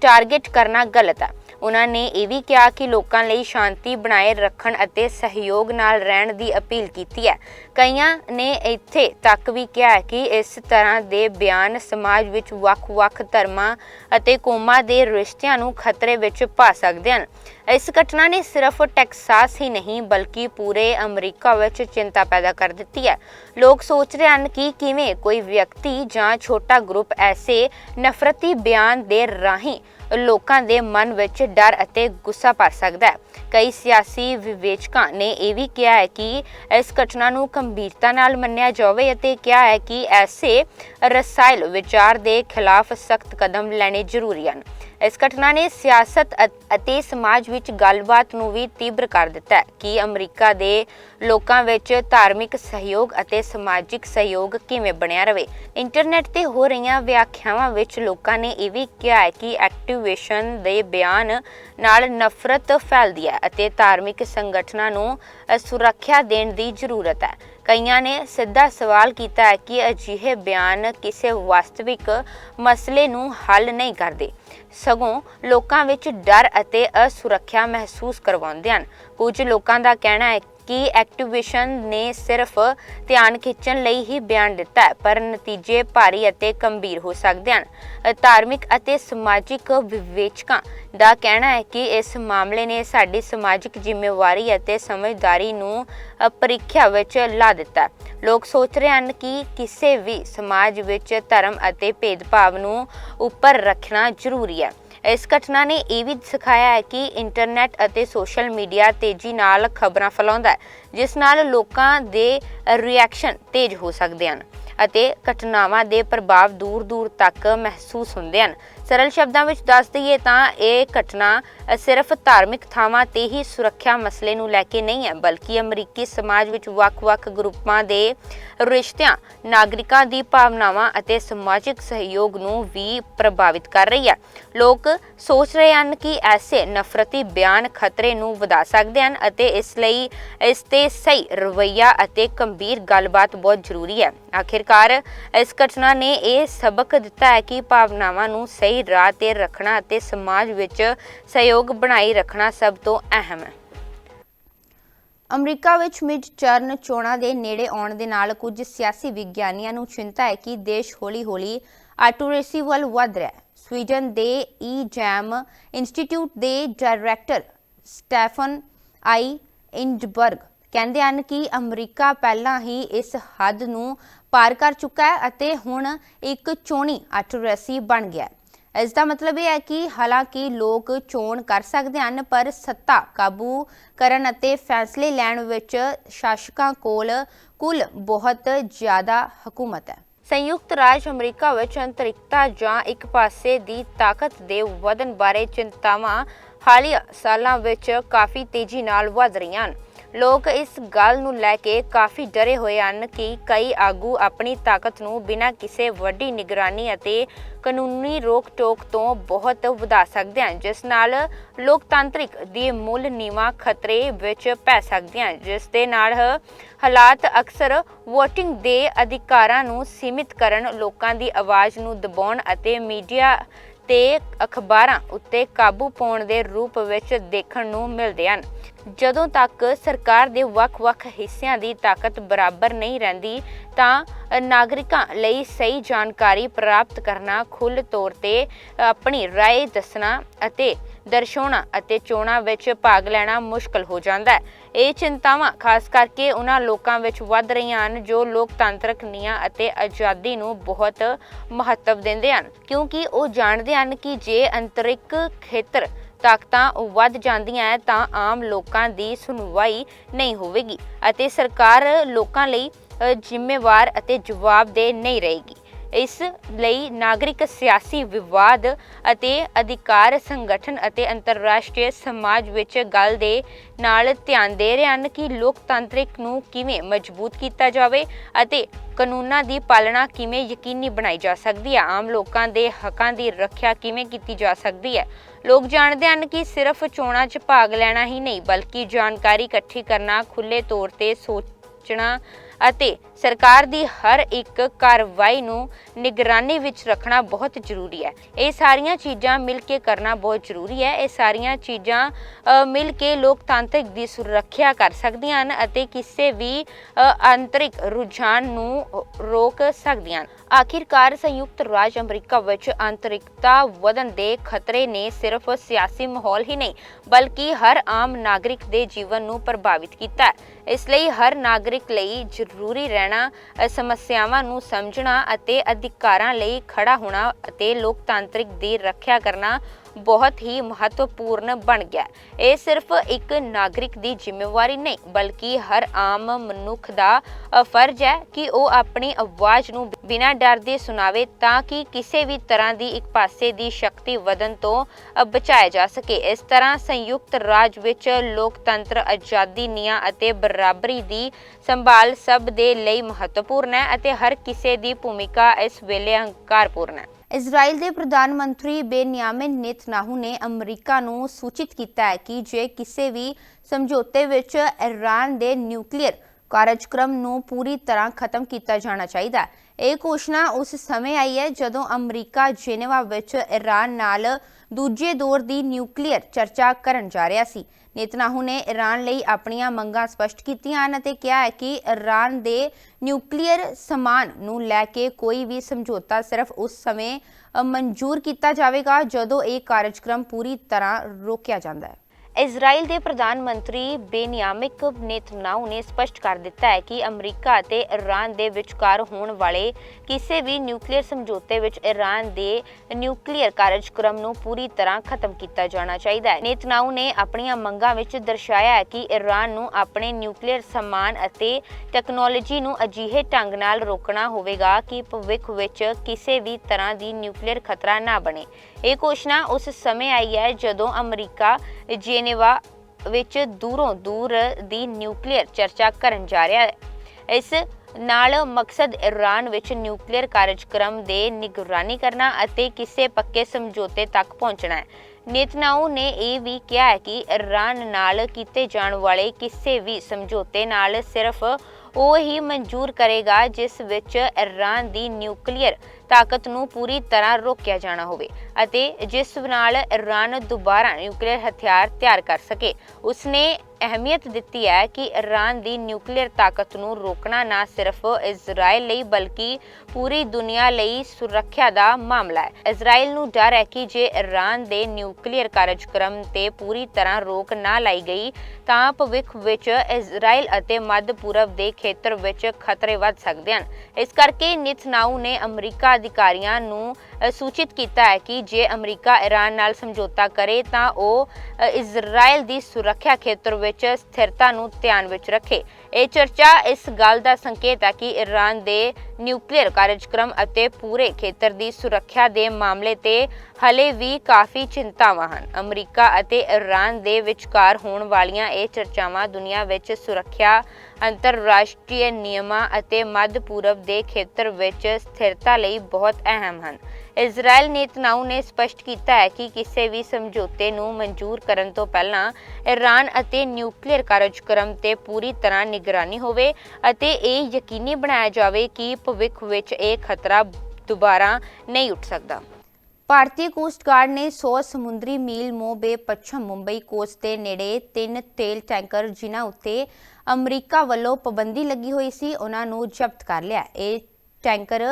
ਟਾਰਗੇਟ ਕਰਨਾ ਗਲਤ ਹੈ ਉਹਨਾਂ ਨੇ ਇਹ ਵੀ ਕਿਹਾ ਕਿ ਲੋਕਾਂ ਲਈ ਸ਼ਾਂਤੀ ਬਣਾਏ ਰੱਖਣ ਅਤੇ ਸਹਿਯੋਗ ਨਾਲ ਰਹਿਣ ਦੀ ਅਪੀਲ ਕੀਤੀ ਹੈ। ਕਈਆਂ ਨੇ ਇੱਥੇ ਤੱਕ ਵੀ ਕਿਹਾ ਕਿ ਇਸ ਤਰ੍ਹਾਂ ਦੇ ਬਿਆਨ ਸਮਾਜ ਵਿੱਚ ਵੱਖ-ਵੱਖ ਧਰਮਾਂ ਅਤੇ ਕੌਮਾਂ ਦੇ ਰਿਸ਼ਤਿਆਂ ਨੂੰ ਖਤਰੇ ਵਿੱਚ ਪਾ ਸਕਦੇ ਹਨ। ਇਸ ਘਟਨਾ ਨੇ ਸਿਰਫ ਟੈਕਸਾਸ ਹੀ ਨਹੀਂ, ਬਲਕਿ ਪੂਰੇ ਅਮਰੀਕਾ ਵਿੱਚ ਚਿੰਤਾ ਪੈਦਾ ਕਰ ਦਿੱਤੀ ਹੈ। ਲੋਕ ਸੋਚ ਰਹੇ ਹਨ ਕਿ ਕਿਵੇਂ ਕੋਈ ਵਿਅਕਤੀ ਜਾਂ ਛੋਟਾ ਗਰੁੱਪ ਐਸੇ ਨਫ਼ਰਤੀ ਬਿਆਨ ਦੇ ਰਾਹੀਂ ਲੋਕਾਂ ਦੇ ਮਨ ਵਿੱਚ ਡਰ ਅਤੇ ਗੁੱਸਾ ਭਰ ਸਕਦਾ ਹੈ। ਕਈ ਸਿਆਸੀ ਵਿਵੇਚਕਾਂ ਨੇ ਇਹ ਵੀ ਕਿਹਾ ਹੈ ਕਿ ਇਸ ਘਟਨਾ ਨੂੰ ਗੰਭੀਰਤਾ ਨਾਲ ਮੰਨਿਆ ਜਾਵੇ ਅਤੇ ਕਿਹਾ ਹੈ ਕਿ ਐਸੇ ਰਸਾਇਲ ਵਿਚਾਰ ਦੇ ਖਿਲਾਫ ਸਖਤ ਕਦਮ ਲੈਣੇ ਜ਼ਰੂਰੀ ਹਨ। ਇਸ ਘਟਨਾ ਨੇ ਸਿਆਸਤ ਅਤੇ ਸਮਾਜ ਵਿੱਚ ਗੱਲਬਾਤ ਨੂੰ ਵੀ ਤੀਬਰ ਕਰ ਦਿੱਤਾ ਕਿ ਅਮਰੀਕਾ ਦੇ ਲੋਕਾਂ ਵਿੱਚ ਧਾਰਮਿਕ ਸਹਿਯੋਗ ਅਤੇ ਸਮਾਜਿਕ ਸਹਿਯੋਗ ਕਿਵੇਂ ਬਣਿਆ ਰਵੇ। ਇੰਟਰਨੈਟ ਤੇ ਹੋ ਰਹੀਆਂ ਵਿਆਖਿਆਵਾਂ ਵਿੱਚ ਲੋਕਾਂ ਨੇ ਇਹ ਵੀ ਕਿਹਾ ਹੈ ਕਿ ਐਕਟੀਵੇਸ਼ਨ ਦੇ ਬਿਆਨ ਨਾਲ ਨਫ਼ਰਤ ਫੈਲਦੀ ਹੈ ਅਤੇ ਧਾਰਮਿਕ ਸੰਗਠਨਾਂ ਨੂੰ ਸੁਰੱਖਿਆ ਦੇਣ ਦੀ ਜ਼ਰੂਰਤ ਹੈ। ਕਈਆਂ ਨੇ ਸਿੱਧਾ ਸਵਾਲ ਕੀਤਾ ਹੈ ਕਿ ਅਜਿਹੇ ਬਿਆਨ ਕਿਸੇ ਵਾਸਤਵਿਕ ਮਸਲੇ ਨੂੰ ਹੱਲ ਨਹੀਂ ਕਰਦੇ। ਸਗੋਂ ਲੋਕਾਂ ਵਿੱਚ ਡਰ ਅਤੇ ਅਸੁਰੱਖਿਆ ਮਹਿਸੂਸ ਕਰਵਾਉਂਦੇ ਹਨ। ਕੁਝ ਲੋਕਾਂ ਦਾ ਕਹਿਣਾ ਹੈ ਕਿ ਐਕਟੀਵਿਸ਼ਨ ਨੇ ਸਿਰਫ ਧਿਆਨ ਖਿੱਚਣ ਲਈ ਹੀ ਬਿਆਨ ਦਿੱਤਾ ਹੈ, ਪਰ ਨਤੀਜੇ ਭਾਰੀ ਅਤੇ ਗੰਭੀਰ ਹੋ ਸਕਦੇ ਹਨ। ਧਾਰਮਿਕ ਅਤੇ ਸਮਾਜਿਕ ਵਿਵੇਚਕਾਂ ਦਾ ਕਹਿਣਾ ਹੈ ਕਿ ਇਸ ਮਾਮਲੇ ਨੇ ਸਾਡੀ ਸਮਾਜਿਕ ਜ਼ਿੰਮੇਵਾਰੀ ਅਤੇ ਸਮਝਦਾਰੀ ਨੂੰ ਪ੍ਰੀਖਿਆ ਵਿੱਚ ਲਾ ਦਿੱਤਾ ਲੋਕ ਸੋਚ ਰਹੇ ਹਨ ਕਿ ਕਿਸੇ ਵੀ ਸਮਾਜ ਵਿੱਚ ਧਰਮ ਅਤੇ ਭੇਦਭਾਵ ਨੂੰ ਉੱਪਰ ਰੱਖਣਾ ਜ਼ਰੂਰੀ ਹੈ। ਇਸ ਘਟਨਾ ਨੇ ਇਹ ਵੀ ਸਿਖਾਇਆ ਹੈ ਕਿ ਇੰਟਰਨੈਟ ਅਤੇ ਸੋਸ਼ਲ ਮੀਡੀਆ ਤੇਜ਼ੀ ਨਾਲ ਖਬਰਾਂ ਫੈਲਾਉਂਦਾ ਹੈ, ਜਿਸ ਨਾਲ ਲੋਕਾਂ ਦੇ ਰਿਐਕਸ਼ਨ ਤੇਜ਼ ਹੋ ਸਕਦੇ ਹਨ ਅਤੇ ਘਟਨਾਵਾਂ ਦੇ ਪ੍ਰਭਾਵ ਦੂਰ-ਦੂਰ ਤੱਕ ਮਹਿਸੂਸ ਹੁੰਦੇ ਹਨ। ਸਰਲ ਸ਼ਬਦਾਂ ਵਿੱਚ ਦੱਸ ਦਈਏ ਤਾਂ ਇਹ ਘਟਨਾ ਸਿਰਫ ਧਾਰਮਿਕ ਥਾਵਾਂ ਤੇ ਹੀ ਸੁਰੱਖਿਆ ਮਸਲੇ ਨੂੰ ਲੈ ਕੇ ਨਹੀਂ ਹੈ, ਬਲਕਿ ਅਮਰੀਕੀ ਸਮਾਜ ਵਿੱਚ ਵੱਖ-ਵੱਖ ਗਰੁੱਪਾਂ ਦੇ ਰਿਸ਼ਤਿਆਂ, ਨਾਗਰਿਕਾਂ ਦੀ ਭਾਵਨਾਵਾਂ ਅਤੇ ਸਮਾਜਿਕ ਸਹਿਯੋਗ ਨੂੰ ਵੀ ਪ੍ਰਭਾਵਿਤ ਕਰ ਰਹੀ ਹੈ। ਲੋਕ ਸੋਚ ਰਹੇ ਹਨ ਕਿ ਐਸੇ ਨਫ਼ਰਤੀ ਬਿਆਨ ਖਤਰੇ ਨੂੰ ਵਧਾ ਸਕਦੇ ਹਨ ਅਤੇ ਇਸ ਲਈ ਇਸ ਤੇ ਸਹੀ ਰਵੱਈਆ ਅਤੇ ਗੰਭੀਰ ਗੱਲਬਾਤ ਬਹੁਤ ਜ਼ਰੂਰੀ ਹੈ। ਆਖਿਰਕਾਰ ਇਸ ਘਟਨਾ ਨੇ ਇਹ ਸਬਕ ਦਿੱਤਾ ਹੈ ਕਿ ਭਾਵਨਾਵਾਂ ਨੂੰ ਸਹੀ ਰਾਹ ਤੇ ਰੱਖਣਾ ਅਤੇ ਸਮਾਜ ਵਿੱਚ ਸਹਿਯੋਗ ਬਣਾਈ ਰੱਖਣਾ ਸਭ ਤੋਂ ਅਹਿਮ ਹੈ। ਅਮਰੀਕਾ ਵਿੱਚ ਮਿਡ ਚਰਨ ਚੋਣਾਂ ਦੇ ਨੇੜੇ ਆਉਣ ਦੇ ਨਾਲ ਕੁਝ ਸਿਆਸੀ ਵਿਗਿਆਨੀਆਂ ਨੂੰ ਚਿੰਤਾ ਹੈ ਕਿ ਦੇਸ਼ ਹੌਲੀ-ਹੌਲੀ ਆਟੋਰੇਸੀ ਵੱਲ ਵਧ ਰਿਹਾ ਹੈ। ਸਵੀਡਨ ਦੇ ਈ ਜੈਮ ਇੰਸਟੀਚਿਊਟ ਦੇ ਡਾਇਰੈਕਟਰ ਸਟੈਫਨ ਆਈ ਇੰਜ਼ਬਰਗ ਕਹਿੰਦੇ ਹਨ ਕਿ ਅਮਰੀਕਾ ਪਹਿਲਾਂ ਹੀ ਇਸ ਹੱਦ ਨੂੰ ਪਾਰ ਕਰ ਚੁੱਕਾ ਹੈ ਅਤੇ ਹੁਣ ਇੱਕ ਚੋਣੀ ਆਟੋਰੇਸੀ ਬਣ ਗਿਆ ਹੈ। ਇਸ ਦਾ ਮਤਲਬ ਇਹ ਹੈ ਕਿ ਹਾਲਾਂਕਿ ਲੋਕ ਚੋਣ ਕਰ ਸਕਦੇ ਹਨ, ਪਰ ਸੱਤਾ ਕਾਬੂ ਕਰਨ ਅਤੇ ਫੈਸਲੇ ਲੈਣ ਵਿੱਚ ਸ਼ਾਸਕਾਂ ਕੋਲ ਕੁੱਲ ਬਹੁਤ ਜ਼ਿਆਦਾ ਹਕੂਮਤ ਹੈ। ਸੰਯੁਕਤ ਰਾਜ ਅਮਰੀਕਾ ਵਿੱਚ ਅੰਤਰਿਕਤਾ ਜਾਂ ਇੱਕ ਪਾਸੇ ਦੀ ਤਾਕਤ ਦੇ ਵਧਣ ਬਾਰੇ ਚਿੰਤਾਵਾਂ ਹਾਲੀਆ ਸਾਲਾਂ ਵਿੱਚ ਕਾਫੀ ਤੇਜ਼ੀ ਨਾਲ ਵਧ ਰਹੀਆਂ ਹਨ। ਲੋਕ ਇਸ ਗੱਲ ਨੂੰ ਲੈ ਕੇ ਕਾਫੀ ਡਰੇ ਹੋਏ ਹਨ ਕਿ ਕਈ ਆਗੂ ਆਪਣੀ ਤਾਕਤ ਨੂੰ ਬਿਨਾਂ ਕਿਸੇ ਵੱਡੀ ਨਿਗਰਾਨੀ ਅਤੇ ਕਾਨੂੰਨੀ ਰੋਕ-ਟੋਕ ਤੋਂ ਬਹੁਤ ਵਧਾ ਸਕਦੇ ਹਨ, ਜਿਸ ਨਾਲ ਲੋਕਤਾਂਤਰਿਕ ਦੀ ਮੁੱਲ ਨੀਵਾ ਖਤਰੇ ਵਿੱਚ ਪੈ ਸਕਦੇ ਹਨ। ਜਿਸ ਦੇ ਨਾਲ ਹਾਲਾਤ ਅਕਸਰ VOTING ਦੇ ਅਧਿਕਾਰਾਂ ਨੂੰ ਸੀਮਿਤ ਕਰਨ, ਲੋਕਾਂ ਦੀ ਆਵਾਜ਼ ਨੂੰ ਦਬਾਉਣ ਅਤੇ ਮੀਡੀਆ ਤੇ ਅਖਬਾਰਾਂ ਉੱਤੇ ਕਾਬੂ ਪਾਉਣ ਦੇ ਰੂਪ ਵਿੱਚ ਦੇਖਣ ਨੂੰ ਮਿਲਦੇ ਹਨ। ਜਦੋਂ ਤੱਕ ਸਰਕਾਰ ਦੇ ਵੱਖ-ਵੱਖ ਹਿੱਸਿਆਂ ਦੀ ਤਾਕਤ ਬਰਾਬਰ ਨਹੀਂ ਰਹਿੰਦੀ ਤਾਂ ਨਾਗਰਿਕਾਂ ਲਈ ਸਹੀ ਜਾਣਕਾਰੀ ਪ੍ਰਾਪਤ ਕਰਨਾ ਖੁੱਲ੍ਹ ਤੌਰ ਤੇ ਆਪਣੀ رائے ਦੱਸਣਾ ਅਤੇ ਦਰਸਾਉਣਾ ਅਤੇ ਚੋਣਾਂ ਵਿੱਚ ਭਾਗ ਲੈਣਾ ਮੁਸ਼ਕਲ ਹੋ ਜਾਂਦਾ ਹੈ ਇਹ ਚਿੰਤਾਵਾਂ ਖਾਸ ਕਰਕੇ ਉਹਨਾਂ ਲੋਕਾਂ ਵਿੱਚ ਵੱਧ ਰਹੀਆਂ ਹਨ ਜੋ ਲੋਕਤੰਤਰਕ ਨਿਆਂ ਅਤੇ ਆਜ਼ਾਦੀ ਨੂੰ ਬਹੁਤ ਮਹੱਤਵ ਦਿੰਦੇ ਹਨ ਕਿਉਂਕਿ ਉਹ ਜਾਣਦੇ ਹਨ ਕਿ ਜੇ ਅੰਤਰਿਕ ਖੇਤਰ ਤਾਕਤਾਂ ਉਹ ਵੱਧ ਜਾਂਦੀਆਂ ਤਾਂ ਆਮ ਲੋਕਾਂ ਦੀ ਸੁਣਵਾਈ ਨਹੀਂ ਹੋਵੇਗੀ ਅਤੇ ਸਰਕਾਰ ਲੋਕਾਂ ਲਈ ਜ਼ਿੰਮੇਵਾਰ ਅਤੇ ਜਵਾਬਦੇਹ ਨਹੀਂ ਰਹੇਗੀ। ਇਸ ਲਈ ਨਾਗਰਿਕ ਸਿਆਸੀ ਵਿਵਾਦ ਅਤੇ ਅਧਿਕਾਰ ਸੰਗਠਨ ਅਤੇ ਅੰਤਰਰਾਸ਼ਟਰੀ ਸਮਾਜ ਵਿੱਚ ਗੱਲ ਦੇ ਨਾਲ ਧਿਆਨ ਦੇ ਰਹੇ ਹਨ ਕਿ ਲੋਕਤੰਤਰਿਕ ਨੂੰ ਕਿਵੇਂ ਮਜ਼ਬੂਤ ਕੀਤਾ ਜਾਵੇ ਅਤੇ ਕਾਨੂੰਨਾਂ ਦੀ ਪਾਲਣਾ ਕਿਵੇਂ ਯਕੀਨੀ ਬਣਾਈ ਜਾ ਸਕਦੀ ਹੈ। ਆਮ ਲੋਕਾਂ ਦੇ ਹੱਕਾਂ ਦੀ ਰੱਖਿਆ ਕਿਵੇਂ ਕੀਤੀ ਜਾ ਸਕਦੀ ਹੈ? ਲੋਕ ਜਾਣਦੇ ਹਨ ਕਿ ਸਿਰਫ ਚੋਣਾਂ 'ਚ ਭਾਗ ਲੈਣਾ ਹੀ ਨਹੀਂ, ਬਲਕਿ ਜਾਣਕਾਰੀ ਇਕੱਠੀ ਕਰਨਾ ਖੁੱਲੇ ਤੌਰ ਤੇ ਸੋਚਣਾ ਅਤੇ ਸਰਕਾਰ ਦੀ ਹਰ ਇੱਕ ਕਾਰਵਾਈ ਨੂੰ ਨਿਗਰਾਨੀ ਵਿੱਚ ਰੱਖਣਾ ਬਹੁਤ ਜ਼ਰੂਰੀ ਹੈ। ਇਹ ਸਾਰੀਆਂ ਚੀਜ਼ਾਂ ਮਿਲ ਕੇ ਕਰਨਾ ਬਹੁਤ ਜ਼ਰੂਰੀ ਹੈ। ਇਹ ਸਾਰੀਆਂ ਚੀਜ਼ਾਂ ਮਿਲ ਕੇ ਲੋਕਤੰਤਰ ਦੀ ਸੁਰੱਖਿਆ ਕਰ ਸਕਦੀਆਂ ਹਨ ਅਤੇ ਕਿਸੇ ਵੀ ਆਂਤਰਿਕ ਰੁਝਾਨ ਨੂੰ ਰੋਕ ਸਕਦੀਆਂ ਹਨ। ਆਖਿਰਕਾਰ ਸੰਯੁਕਤ ਰਾਜ ਅਮਰੀਕਾ ਵਿੱਚ ਆਂਤਰਿਕਤਾ ਵਧਣ ਦੇ ਖਤਰੇ ਨੇ ਸਿਰਫ ਸਿਆਸੀ ਮਾਹੌਲ ਹੀ ਨਹੀਂ, ਬਲਕਿ ਹਰ ਆਮ ਨਾਗਰਿਕ ਦੇ ਜੀਵਨ ਨੂੰ ਪ੍ਰਭਾਵਿਤ ਕੀਤਾ ਇਸ ਲਈ ਹਰ ਨਾਗਰਿਕ ਲਈ ਜ਼ਰੂਰੀ ਰਹਿਣ ਅ, ਸਮੱਸਿਆਵਾਂ ਨੂੰ ਸਮਝਣਾ ਅਤੇ ਅਧਿਕਾਰਾਂ ਲਈ ਖੜਾ ਹੋਣਾ ਅਤੇ ਲੋਕਤਾਂਤਰਿਕ ਦੀ ਰੱਖਿਆ ਕਰਨਾ ਬਹੁਤ ਹੀ ਮਹੱਤਵਪੂਰਨ ਬਣ ਗਿਆ। ਇਹ ਸਿਰਫ ਇੱਕ ਨਾਗਰਿਕ ਦੀ ਜ਼ਿੰਮੇਵਾਰੀ ਨਹੀਂ, ਬਲਕਿ ਹਰ ਆਮ ਮਨੁੱਖ ਦਾ ਫਰਜ਼ ਹੈ ਕਿ ਉਹ ਆਪਣੀ ਆਵਾਜ਼ ਨੂੰ ਬਿਨਾਂ ਡਰ ਦੇ ਸੁਣਾਵੇ ਤਾਂ ਕਿ ਕਿਸੇ ਵੀ ਤਰ੍ਹਾਂ ਦੀ ਇੱਕ ਪਾਸੇ ਦੀ ਸ਼ਕਤੀ ਵਧਣ ਤੋਂ ਬਚਾਇਆ ਜਾ ਸਕੇ। ਇਸ ਤਰ੍ਹਾਂ ਸੰਯੁਕਤ ਰਾਜ ਵਿੱਚ ਲੋਕਤੰਤਰ ਆਜ਼ਾਦੀ ਨੀਆਂ ਅਤੇ ਬਰਾਬਰੀ ਦੀ ਸੰਭਾਲ ਸਭ ਦੇ ਲਈ ਮਹੱਤਵਪੂਰਨ ਹੈ ਅਤੇ ਹਰ ਕਿਸੇ ਦੀ ਭੂਮਿਕਾ ਇਸ ਵੇਲੇ ਅਹੰਕਾਰਪੂਰਨ ਹੈ। ਇਜ਼ਰਾਈਲ ਦੇ ਪ੍ਰਧਾਨ ਮੰਤਰੀ ਬੇਨਿਆਮਿਨ ਨੇਤਨਾਹੂ ਨੇ ਅਮਰੀਕਾ ਨੂੰ ਸੂਚਿਤ ਕੀਤਾ ਹੈ ਕਿ ਜੇ ਕਿਸੇ ਵੀ ਸਮਝੌਤੇ ਵਿੱਚ ਇਰਾਨ ਦੇ ਨਿਊਕਲੀਅਰ ਕਾਰਜਕ੍ਰਮ ਨੂੰ ਪੂਰੀ ਤਰ੍ਹਾਂ ਖਤਮ ਕੀਤਾ ਜਾਣਾ ਚਾਹੀਦਾ ਹੈ। ਇਹ ਘੋਸ਼ਣਾ ਉਸ ਸਮੇਂ ਆਈ ਹੈ ਜਦੋਂ ਅਮਰੀਕਾ ਜੇਨੇਵਾ ਵਿੱਚ ਇਰਾਨ ਨਾਲ ਦੂਜੇ ਦੌਰ ਦੀ ਨਿਊਕਲੀਅਰ ਚਰਚਾ ਕਰਨ ਜਾ ਰਿਹਾ ਸੀ। ਨੇਤਨਾਹੂ ਨੇ ਇਰਾਨ ਲਈ ਆਪਣੀਆਂ ਮੰਗਾਂ ਸਪਸ਼ਟ ਕੀਤੀਆਂ ਹਨ ਅਤੇ ਕਿਹਾ ਹੈ ਕਿ ਇਰਾਨ ਦੇ ਨਿਊਕਲੀਅਰ ਸਮਾਨ ਨੂੰ ਲੈ ਕੇ ਕੋਈ ਵੀ ਸਮਝੌਤਾ ਸਿਰਫ ਉਸ ਸਮੇਂ ਮਨਜ਼ੂਰ ਕੀਤਾ ਜਾਵੇਗਾ ਜਦੋਂ ਇਹ ਕਾਰਜਕ੍ਰਮ ਪੂਰੀ ਤਰ੍ਹਾਂ ਰੋਕਿਆ ਜਾਂਦਾ ਹੈ। ਇਜ਼ਰਾਈਲ ਦੇ ਪ੍ਰਧਾਨ ਮੰਤਰੀ ਬੇਨਿਆਮਿਕ ਨੇਤਨਾਹੂ ਨੇ ਸਪਸ਼ਟ ਕਰ ਦਿੱਤਾ ਹੈ ਕਿ ਅਮਰੀਕਾ ਅਤੇ ਇਰਾਨ ਦੇ ਵਿਚਕਾਰ ਹੋਣ ਵਾਲੇ ਕਿਸੇ ਵੀ ਨਿਊਕਲੀਅਰ ਸਮਝੌਤੇ ਵਿੱਚ ਇਰਾਨ ਦੇ ਨਿਊਕਲੀਅਰ ਕਾਰਜਕ੍ਰਮ ਨੂੰ ਪੂਰੀ ਤਰ੍ਹਾਂ ਖਤਮ ਕੀਤਾ ਜਾਣਾ ਚਾਹੀਦਾ ਹੈ। ਨੇਤਨਾਹੂ ਨੇ ਆਪਣੀਆਂ ਮੰਗਾਂ ਵਿੱਚ ਦਰਸਾਇਆ ਹੈ ਕਿ ਇਰਾਨ ਨੂੰ ਆਪਣੇ ਨਿਊਕਲੀਅਰ ਸਮਾਨ ਅਤੇ ਟੈਕਨੋਲੋਜੀ ਨੂੰ ਅਜਿਹੇ ਢੰਗ ਨਾਲ ਰੋਕਣਾ ਹੋਵੇਗਾ ਕਿ ਭਵਿੱਖ ਵਿੱਚ ਕਿਸੇ ਵੀ ਤਰ੍ਹਾਂ ਦੀ ਨਿਊਕਲੀਅਰ ਖਤਰਾ ਨਾ ਬਣੇ। ਇਹ ਘੋਸ਼ਣਾ ਉਸ ਸਮੇਂ ਆਈ ਹੈ ਜਦੋਂ ਅਮਰੀਕਾ ਜੇਨੇਵਾ ਵਿੱਚ ਦੂਰੋਂ ਦੂਰ ਦੀ ਨਿਊਕਲੀਅਰ ਚਰਚਾ ਕਰਨ ਜਾ ਰਿਹਾ ਹੈ। ਇਸ ਨਾਲ ਮਕਸਦ ਇਰਾਨ ਵਿੱਚ ਨਿਊਕਲੀਅਰ ਕਾਰਜਕ੍ਰਮ ਦੇ ਨਿਗਰਾਨੀ ਕਰਨਾ ਅਤੇ ਕਿਸੇ ਪੱਕੇ ਸਮਝੌਤੇ ਤੱਕ ਪਹੁੰਚਣਾ ਹੈ। ਨੇਤਨਾਊ ਨੇ ਇਹ ਵੀ ਕਿਹਾ ਹੈ ਕਿ ਇਰਾਨ ਨਾਲ ਕੀਤੇ ਜਾਣ ਵਾਲੇ ਕਿਸੇ ਵੀ ਸਮਝੌਤੇ ਨਾਲ ਸਿਰਫ ਉਹ ਹੀ ਮਨਜ਼ੂਰ ਕਰੇਗਾ ਜਿਸ ਵਿੱਚ ਇਰਾਨ ਦੀ ਨਿਊਕਲੀਅਰ ਤਾਕਤ ਨੂੰ ਪੂਰੀ ਤਰ੍ਹਾਂ ਰੋਕਿਆ ਜਾਣਾ ਹੋਵੇ ਅਤੇ ਜਿਸ ਨਾਲ ਇਰਾਨ ਦੁਬਾਰਾ ਨਿਊਕਲੀਅਰ ਹਥਿਆਰ ਤਿਆਰ ਕਰ ਸਕੇ। ਉਸਨੇ ਅਹਿਮੀਅਤ ਦਿੱਤੀ ਹੈ ਕਿ ਇਰਾਨ ਦੀ ਨਿਊਕਲੀਅਰ ਤਾਕਤ ਨੂੰ ਰੋਕਣਾ ਨਾ ਸਿਰਫ ਇਜ਼ਰਾਈਲ ਲਈ ਬਲਕਿ ਪੂਰੀ ਦੁਨੀਆ ਲਈ ਸੁਰੱਖਿਆ ਦਾ ਮਾਮਲਾ ਹੈ। ਇਜ਼ਰਾਈਲ ਨੂੰ ਡਰ ਹੈ ਕਿ ਜੇ ਇਰਾਨ ਦੇ ਨਿਊਕਲੀਅਰ ਕਾਰਜਕ੍ਰਮ ਤੇ ਪੂਰੀ ਤਰ੍ਹਾਂ ਰੋਕ ਨਾ ਲਾਈ ਗਈ, ਤਾਂ ਭਵਿੱਖ ਵਿੱਚ ਇਜ਼ਰਾਈਲ ਅਤੇ ਮੱਧ ਪੂਰਬ ਦੇ ਖੇਤਰ ਵਿੱਚ ਖਤਰੇ ਵੱਧ ਸਕਦੇ ਹਨ। ਇਸ ਕਰਕੇ ਨਿਤਨਾਊ ਨੇ ਅਮਰੀਕਾ ਅਧਿਕਾਰੀਆਂ ਨੂੰ ਸੂਚਿਤ ਕੀਤਾ ਹੈ ਕਿ ਜੇ ਅਮਰੀਕਾ ਇਰਾਨ ਨਾਲ ਸਮਝੌਤਾ ਕਰੇ ਤਾਂ ਉਹ ਅ, ਇਜ਼ਰਾਈਲ ਦੀ ਸੁਰੱਖਿਆ ਖੇਤਰ ਵਿੱਚ ਸਥਿਰਤਾ ਨੂੰ ਧਿਆਨ ਵਿੱਚ ਰੱਖੇ। ਇਹ ਚਰਚਾ ਇਸ ਗੱਲ ਦਾ ਸੰਕੇਤ ਹੈ ਕਿ ਈਰਾਨ ਦੇ ਨਿਊਕਲੀਅਰ ਕਾਰਜਕ੍ਰਮ ਅਤੇ ਪੂਰੇ ਖੇਤਰ ਦੀ ਸੁਰੱਖਿਆ ਦੇ ਮਾਮਲੇ ਤੇ ਹਲੇ ਵੀ ਕਾਫੀ ਚਿੰਤਾਵਾਂ ਹਨ। ਅਮਰੀਕਾ ਅਤੇ ਇਰਾਨ ਦੇ ਵਿਚਕਾਰ ਹੋਣ ਵਾਲੀਆਂ ਇਹ ਚਰਚਾਵਾਂ ਦੁਨੀਆ ਵਿੱਚ ਸੁਰੱਖਿਆ ਅੰਤਰਰਾਸ਼ਟਰੀ ਨਿਯਮਾਂ ਅਤੇ ਮੱਧ ਪੂਰਬ ਦੇ ਖੇਤਰ ਵਿੱਚ ਸਥਿਰਤਾ ਲਈ ਬਹੁਤ ਅਹਿਮ ਹਨ। ਇਜ਼ਰਾਈਲ ਨੇਤਨਾਊ ਨੇ ਸਪਸ਼ਟ ਕੀਤਾ ਹੈ ਕਿ ਕਿਸੇ ਵੀ ਸਮਝੌਤੇ ਨੂੰ ਮਨਜ਼ੂਰ ਕਰਨ ਤੋਂ ਪਹਿਲਾਂ ਇਰਾਨ ਅਤੇ ਨਿਊਕਲੀਅਰ ਕਾਰਜਕ੍ਰਮ ਤੇ ਪੂਰੀ ਤਰ੍ਹਾਂ ਨਿਗਰਾਨੀ ਹੋਵੇ ਅਤੇ ਇਹ ਯਕੀਨੀ ਬਣਾਇਆ ਜਾਵੇ ਕਿ ਭਵਿੱਖ ਵਿੱਚ ਇਹ ਖਤਰਾ ਦੁਬਾਰਾ ਨਹੀਂ ਉੱਠ ਸਕਦਾ। ਭਾਰਤੀ ਕੋਸਟ ਗਾਰਡ ਨੇ 100 ਸਮੁੰਦਰੀ ਮੀਲ ਮੋ ਬੇ ਪੱਛਮ ਮੁੰਬਈ ਕੋਸਟ ਦੇ ਨੇੜੇ ਤਿੰਨ ਤੇਲ ਟੈਂਕਰ ਜਿਨ੍ਹਾਂ ਉੱਤੇ ਅਮਰੀਕਾ ਵੱਲੋਂ ਪਾਬੰਦੀ ਲੱਗੀ ਹੋਈ ਸੀ, ਉਹਨਾਂ ਨੂੰ ਜ਼ਬਤ ਕਰ ਲਿਆ। ਇਹ tanker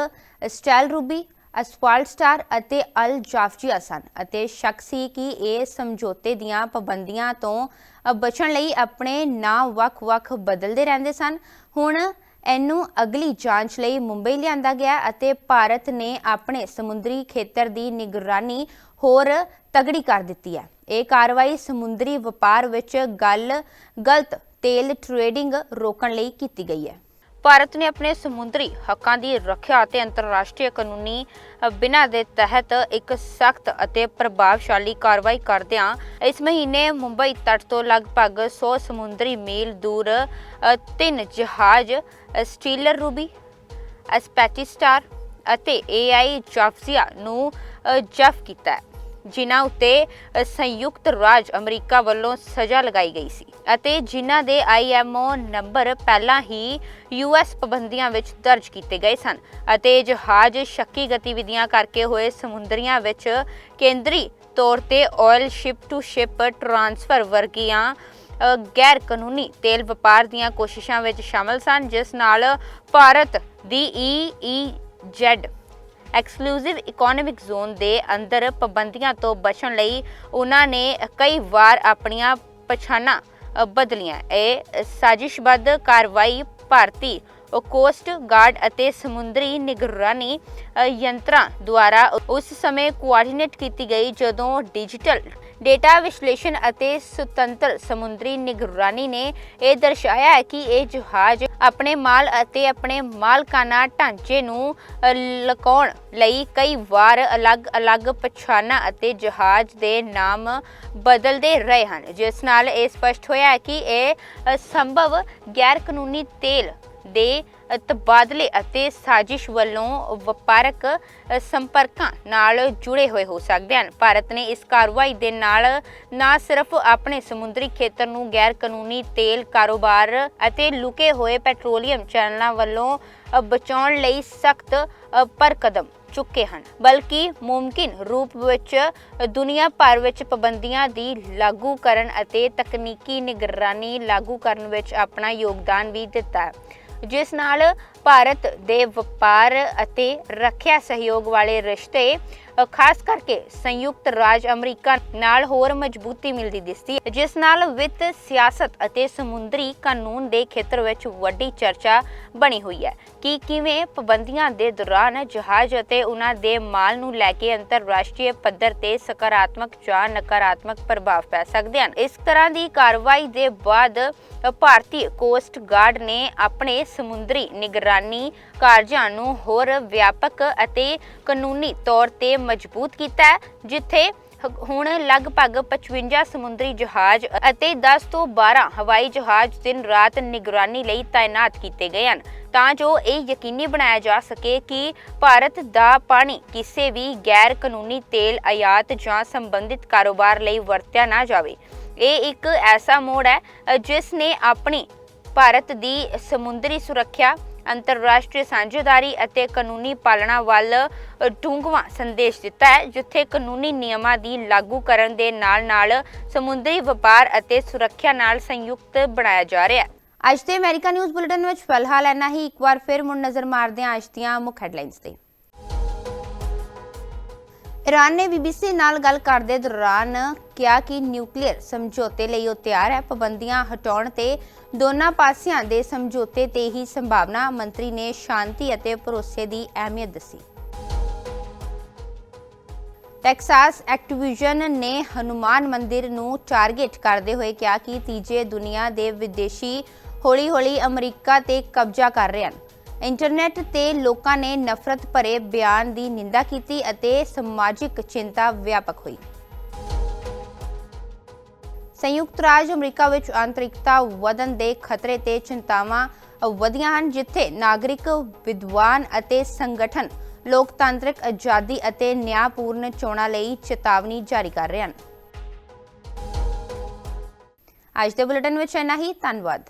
Stellar Ruby Asphalt Star ਅਤੇ ਅਲ ਜਾਫਜੀਆ ਸਨ ਅਤੇ ਸ਼ੱਕ ਸੀ ਕਿ ਇਹ ਸਮਝੌਤੇ ਦੀਆਂ ਪਾਬੰਦੀਆਂ ਤੋਂ ਬਚਣ ਲਈ ਆਪਣੇ ਨਾਂ ਵੱਖ-ਵੱਖ ਬਦਲਦੇ ਰਹਿੰਦੇ ਸਨ। ਹੁਣ ਇਹਨੂੰ ਅਗਲੀ ਜਾਂਚ ਲਈ ਮੁੰਬਈ ਲਿਆਂਦਾ ਗਿਆ ਅਤੇ ਭਾਰਤ ਨੇ ਆਪਣੇ ਸਮੁੰਦਰੀ ਖੇਤਰ ਦੀ ਨਿਗਰਾਨੀ ਹੋਰ ਤਗੜੀ ਕਰ ਦਿੱਤੀ ਹੈ। ਇਹ ਕਾਰਵਾਈ ਸਮੁੰਦਰੀ ਵਪਾਰ ਵਿੱਚ ਗੱਲ, ਗਲਤ ਤੇਲ ਟ੍ਰੇਡਿੰਗ ਰੋਕਣ ਲਈ ਕੀਤੀ ਗਈ ਹੈ। ਭਾਰਤ ਨੇ ਆਪਣੇ ਸਮੁੰਦਰੀ ਹੱਕਾਂ ਦੀ ਰੱਖਿਆ ਅਤੇ ਅੰਤਰਰਾਸ਼ਟਰੀ ਕਾਨੂੰਨੀ ਅ, ਬਿਨਾਂ ਦੇ ਤਹਿਤ ਇੱਕ ਸਖਤ ਅਤੇ ਪ੍ਰਭਾਵਸ਼ਾਲੀ ਕਾਰਵਾਈ ਕਰਦਿਆਂ ਇਸ ਮਹੀਨੇ ਮੁੰਬਈ ਤੱਟ ਤੋਂ ਲਗਭਗ 100 ਸਮੁੰਦਰੀ ਮੀਲ ਦੂਰ ਤਿੰਨ ਜਹਾਜ਼ ਸਟੀਲਰ ਰੂਬੀ ਐਸਪੈਚੀ ਸਟਾਰ ਅਤੇ AI ਜਾਫਜ਼ੀਆ ਨੂੰ ਜਫ਼ ਕੀਤਾ ਹੈ। ਜਿਨ੍ਹਾਂ ਉੱਤੇ ਸੰਯੁਕਤ ਰਾਜ ਅਮਰੀਕਾ ਵੱਲੋਂ ਸਜ਼ਾ ਲਗਾਈ ਗਈ ਸੀ ਅਤੇ ਜਿਨ੍ਹਾਂ ਦੇ IMO ਨੰਬਰ ਪਹਿਲਾਂ ਹੀ US ਪਾਬੰਦੀਆਂ ਵਿੱਚ ਦਰਜ ਕੀਤੇ ਗਏ ਸਨ ਅਤੇ ਜਹਾਜ਼ ਸ਼ੱਕੀ ਗਤੀਵਿਧੀਆਂ ਕਰਕੇ ਹੋਏ ਸਮੁੰਦਰੀਆਂ ਵਿੱਚ ਕੇਂਦਰੀ ਤੌਰ ਤੇ oil ship to ship transfer ਵਰਗੀਆਂ ਗੈਰ ਕਾਨੂੰਨੀ ਤੇਲ ਵਪਾਰ ਦੀਆਂ ਕੋਸ਼ਿਸ਼ਾਂ ਵਿੱਚ ਸ਼ਾਮਲ ਸਨ, ਜਿਸ ਨਾਲ ਭਾਰਤ ਦੀ EEZ ਐਕਸਕਲੂਸਿਵ ਇਕਨੋਮਿਕ ਜ਼ੋਨ ਦੇ ਅੰਦਰ ਪਾਬੰਦੀਆਂ ਤੋਂ ਬਚਣ ਲਈ ਉਹਨਾਂ ਨੇ ਕਈ ਵਾਰ ਆਪਣੀਆਂ ਪਛਾਣਾਂ ਬਦਲੀਆਂ। ਇਹ ਸਾਜ਼ਿਸ਼ਬੱਧ ਕਾਰਵਾਈ ਭਾਰਤੀ ਕੋਸਟ ਗਾਰਡ ਅਤੇ ਸਮੁੰਦਰੀ ਨਿਗਰਾਨੀ ਯੰਤਰਾਂ ਦੁਆਰਾ ਉਸ ਸਮੇਂ ਕੋਆਰਡੀਨੇਟ ਕੀਤੀ ਗਈ ਜਦੋਂ ਡਿਜੀਟਲ ਡੇਟਾ ਵਿਸ਼ਲੇਸ਼ਣ ਅਤੇ ਸੁਤੰਤਰ ਸਮੁੰਦਰੀ ਨਿਗਰਾਨੀ ਨੇ ਇਹ ਦਰਸਾਇਆ ਹੈ ਕਿ ਇਹ ਜਹਾਜ਼ ਆਪਣੇ ਮਾਲ ਅਤੇ ਆਪਣੇ ਮਾਲਕਾਨਾ ਢਾਂਚੇ ਨੂੰ ਲਕਾਉਣ ਲਈ ਕਈ ਵਾਰ ਅਲੱਗ-ਅਲੱਗ ਪਛਾਣਾਂ ਅਤੇ ਜਹਾਜ਼ ਦੇ ਨਾਮ ਬਦਲਦੇ ਰਹੇ ਹਨ। ਜਿਸ ਨਾਲ ਇਹ ਸਪਸ਼ਟ ਹੋਇਆ ਹੈ ਕਿ ਇਹ ਸੰਭਵ ਗੈਰ ਕਾਨੂੰਨੀ ਤੇਲ ਦੇ ਤਬਾਦਲੇ ਅਤੇ ਸਾਜ਼ਿਸ਼ ਵੱਲੋਂ ਵਪਾਰਕ ਸੰਪਰਕਾਂ ਨਾਲ ਜੁੜੇ ਹੋਏ ਹੋ ਸਕਦੇ ਹਨ। ਭਾਰਤ ਨੇ ਇਸ ਕਾਰਵਾਈ ਦੇ ਨਾਲ ਨਾ ਸਿਰਫ ਆਪਣੇ ਸਮੁੰਦਰੀ ਖੇਤਰ ਨੂੰ ਗੈਰ ਕਾਨੂੰਨੀ ਤੇਲ ਕਾਰੋਬਾਰ ਅਤੇ ਲੁਕੇ ਹੋਏ ਪੈਟਰੋਲੀਅਮ ਚੈਨਲਾਂ ਵੱਲੋਂ ਬਚਾਉਣ ਲਈ ਸਖਤ ਪਰ ਕਦਮ ਚੁੱਕੇ ਹਨ, ਬਲਕਿ ਮੁਮਕਿਨ ਰੂਪ ਵਿੱਚ ਦੁਨੀਆ ਭਰ ਵਿੱਚ ਪਾਬੰਦੀਆਂ ਦੀ ਲਾਗੂ ਕਰਨ ਅਤੇ ਤਕਨੀਕੀ ਨਿਗਰਾਨੀ ਲਾਗੂ ਕਰਨ ਵਿੱਚ ਆਪਣਾ ਯੋਗਦਾਨ ਵੀ ਦਿੱਤਾ। ਹੈ ਜਿਸ ਨਾਲ ਭਾਰਤ ਦੇ ਵਪਾਰ ਅਤੇ ਰੱਖਿਆ ਸਹਿਯੋਗ ਵਾਲੇ ਰਿਸ਼ਤੇ ਖਾਸ ਕਰਕੇ ਸੰਯੁਕਤ ਰਾਜ ਅਮਰੀਕਾ ਨਾਲ ਹੋਰ ਮਜ਼ਬੂਤੀ ਮਿਲਦੀ ਦਿਸਦੀ ਜਿਸ ਨਾਲ ਵਿੱਤ, ਸਿਆਸਤ ਅਤੇ ਸਮੁੰਦਰੀ ਕਾਨੂੰਨ ਦੇ ਖੇਤਰ ਵਿੱਚ ਵੱਡੀ ਚਰਚਾ ਬਣੀ ਹੋਈ ਹੈ ਕਿ ਕਿਵੇਂ ਪਾਬੰਦੀਆਂ ਦੇ ਦੌਰਾਨ ਜਹਾਜ਼ ਅਤੇ ਉਹਨਾਂ ਦੇ ਮਾਲ ਨੂੰ ਲੈ ਕੇ ਅੰਤਰਰਾਸ਼ਟਰੀ ਪੱਧਰ ਤੇ ਸਕਾਰਾਤਮਕ ਜਾਂ ਨਕਾਰਾਤਮਕ ਪ੍ਰਭਾਵ ਪੈ ਸਕਦੇ ਹਨ। ਇਸ ਤਰ੍ਹਾਂ ਦੀ ਕਾਰਵਾਈ ਦੇ ਬਾਅਦ ਭਾਰਤੀ ਕੋਸਟ ਗਾਰਡ ਨੇ ਆਪਣੇ ਸਮੁੰਦਰੀ ਨਿਗਰਾਨੀ ਕਾਰਜਾਂ ਨੂੰ ਹੋਰ ਵਿਆਪਕ ਅਤੇ ਕਾਨੂੰਨੀ ਤੌਰ ਤੇ ਮਜ਼ਬੂਤ ਕੀਤਾ ਹੈ ਜਿੱਥੇ ਹੁਣ ਲਗਭਗ 55 ਸਮੁੰਦਰੀ ਜਹਾਜ਼ ਅਤੇ 10 ਤੋਂ 12 ਹਵਾਈ ਜਹਾਜ਼ ਦਿਨ ਰਾਤ ਨਿਗਰਾਨੀ ਲਈ ਤਾਇਨਾਤ ਕੀਤੇ ਗਏ ਹਨ। ਤਾਂ ਜੋ ਇਹ ਯਕੀਨੀ ਬਣਾਇਆ ਜਾ ਸਕੇ ਕਿ ਭਾਰਤ ਦਾ ਪਾਣੀ ਕਿਸੇ ਵੀ ਗੈਰ ਕਾਨੂੰਨੀ ਤੇਲ ਆਯਾਤ ਜਾਂ ਸੰਬੰਧਿਤ ਕਾਰੋਬਾਰ ਲਈ ਵਰਤਿਆ ਨਾ ਜਾਵੇ। ਇਹ ਇੱਕ ਐਸਾ ਮੋੜ ਹੈ ਅ, ਜਿਸ ਨੇ ਆਪਣੀ ਭਾਰਤ ਦੀ ਸਮੁੰਦਰੀ ਸੁਰੱਖਿਆ ਅੰਤਰਰਾਸ਼ਟਰੀ ਸਾਂਝੇਦਾਰੀ ਅਤੇ ਕਾਨੂੰਨੀ ਪਾਲਣਾ ਵੱਲ ਡੂੰਘਵਾਂ ਸੰਦੇਸ਼ ਦਿੱਤਾ ਹੈ, ਜਿੱਥੇ ਕਾਨੂੰਨੀ ਨਿਯਮਾਂ ਦੀ ਲਾਗੂ ਕਰਨ ਦੇ ਨਾਲ-ਨਾਲ ਸਮੁੰਦਰੀ ਵਪਾਰ ਅਤੇ ਸੁਰੱਖਿਆ ਨਾਲ ਸੰਯੁਕਤ ਬਣਾਇਆ ਜਾ ਰਿਹਾ ਹੈ। ਅੱਜ ਦੇ ਅਮਰੀਕਾ ਨਿਊਜ਼ ਬੁਲੇਟਿਨ ਵਿੱਚ ਫਿਲਹਾਲ ਇੰਨਾ ਹੀ। ਇੱਕ ਵਾਰ ਫਿਰ ਮੁੜ ਨਜ਼ਰ ਮਾਰਦੇ ਹਾਂ ਅੱਜ ਦੀਆਂ ਮੁੱਖ ਹੈਡਲਾਈਨਸ ਤੇ। ਈਰਾਨ ਨੇ ਬੀਬੀਸੀ ਨਾਲ ਗੱਲ ਕਰਦੇ ਦੌਰਾਨ ਕਿਹਾ ਕਿ ਨਿਊਕਲੀਅਰ ਸਮਝੌਤੇ ਲਈ ਉਹ ਤਿਆਰ ਹੈ। ਪਾਬੰਦੀਆਂ ਹਟਾਉਣ ਤੇ ਦੋਨਾਂ ਪਾਸਿਆਂ ਦੇ ਸਮਝੌਤੇ ਤੇ ਹੀ ਸੰਭਾਵਨਾ ਮੰਤਰੀ ਨੇ ਸ਼ਾਂਤੀ ਅਤੇ ਭਰੋਸੇ ਦੀ ਅਹਿਮੀਅਤ ਦੱਸੀ। ਟੈਕਸਾਸ ਐਕਟੀਵਿਜ਼ਨ ਨੇ ਹਨੂਮਾਨ ਮੰਦਿਰ ਨੂੰ ਟਾਰਗੇਟ ਕਰਦੇ ਹੋਏ ਕਿਹਾ ਕਿ ਤੀਜੇ ਦੁਨੀਆ ਦੇ ਵਿਦੇਸ਼ੀ ਹੌਲੀ-ਹੌਲੀ ਅਮਰੀਕਾ ਤੇ ਕਬਜ਼ਾ ਕਰ ਰਹੇ ਹਨ। ਇੰਟਰਨੈਟ ਤੇ ਲੋਕਾਂ ਨੇ ਨਫ਼ਰਤ ਭਰੇ ਬਿਆਨ ਦੀ ਨਿੰਦਾ ਕੀਤੀ ਅਤੇ ਸਮਾਜਿਕ ਚਿੰਤਾ ਵਿਆਪਕ ਹੋਈ। ਸੰਯੁਕਤ ਰਾਜ ਅਮਰੀਕਾ ਵਿੱਚ ਆਂਤਰਿਕਤਾ ਵਧਣ ਦੇ ਖਤਰੇ ਤੇ ਚਿੰਤਾਵਾਂ ਵਧੀਆਂ ਹਨ, ਜਿੱਥੇ ਨਾਗਰਿਕ ਵਿਦਵਾਨ ਅਤੇ ਸੰਗਠਨ ਲੋਕਤਾਂਤਰਿਕ ਆਜ਼ਾਦੀ ਅਤੇ ਨਿਆਂਪੂਰਨ ਚੋਣਾਂ ਲਈ ਚੇਤਾਵਨੀ ਜਾਰੀ ਕਰ ਰਹੇ ਹਨ। ਅੱਜ ਦੇ ਬੁਲੇਟਿਨ ਵਿੱਚ ਇੰਨਾ ਹੀ, ਧੰਨਵਾਦ।